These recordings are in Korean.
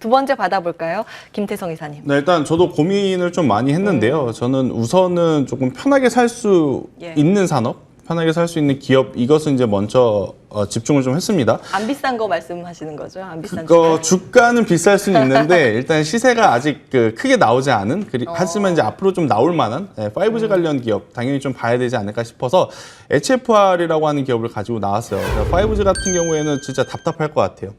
두 번째 받아볼까요? 김태성 이사님. 네, 일단 저도 고민을 좀 많이 했는데요. 저는 우선은 조금 편하게 살 수 예. 있는 산업, 편하게 살 수 있는 기업 이것은 이제 먼저 어, 집중을 좀 했습니다. 안 비싼 거 말씀하시는 거죠? 안 비싼 그거 주가? 주가는 비쌀 수는 있는데 일단 시세가 아직 그 크게 나오지 않은 그리, 하지만 이제 앞으로 좀 나올 만한 예, 5G 관련 기업 당연히 좀 봐야 되지 않을까 싶어서 HFR이라고 하는 기업을 가지고 나왔어요. 그러니까 5G 같은 경우에는 진짜 답답할 것 같아요.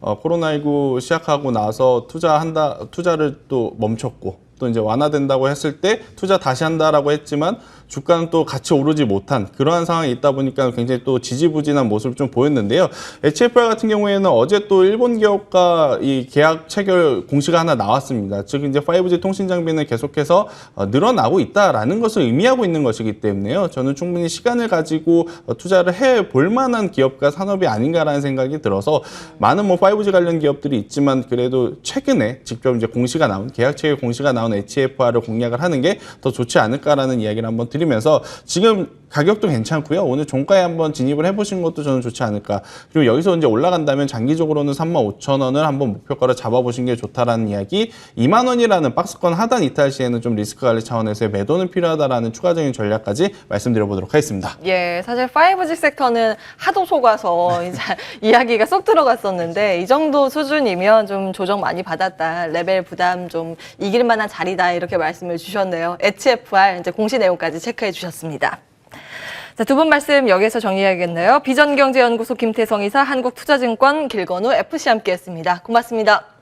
어, 코로나19 시작하고 나서 투자한다 투자를 또 멈췄고 또 이제 완화된다고 했을 때 투자 다시 한다라고 했지만 주가는 또 같이 오르지 못한 그러한 상황이 있다 보니까 굉장히 또 지지부진한 모습을 좀 보였는데요. HFR 같은 경우에는 어제 또 일본 기업과 이 계약 체결 공시가 하나 나왔습니다. 즉 이제 5G 통신 장비는 계속해서 어, 늘어나고 있다라는 것을 의미하고 있는 것이기 때문에요. 저는 충분히 시간을 가지고 어, 투자를 해 볼 만한 기업과 산업이 아닌가라는 생각이 들어서 많은 뭐 5G 관련 기업들이 있지만 그래도 최근에 직접 이제 공시가 나온 계약 체결 공시가 나온 HFR을 공략을 하는 게 더 좋지 않을까라는 이야기를 한번 드리면서 지금 가격도 괜찮고요. 오늘 종가에 한번 진입을 해보신 것도 저는 좋지 않을까. 그리고 여기서 이제 올라간다면 장기적으로는 35,000원을 한번 목표가로 잡아보신 게 좋다라는 이야기. 2만 원이라는 박스권 하단 이탈 시에는 좀 리스크 관리 차원에서의 매도는 필요하다라는 추가적인 전략까지 말씀드려보도록 하겠습니다. 예, 사실 5G 섹터는 하도 속아서 이제 이야기가 쏙 들어갔었는데 이 정도 수준이면 좀 조정 많이 받았다. 레벨 부담 좀 이길 만한 자리다. 이렇게 말씀을 주셨네요. HFR 이제 공시 내용까지 체크해 주셨습니다. 자, 두 분 말씀 여기서 정리해야겠네요. 비전경제연구소 김태성 이사, 한국투자증권 길건우 FC 함께했습니다. 고맙습니다.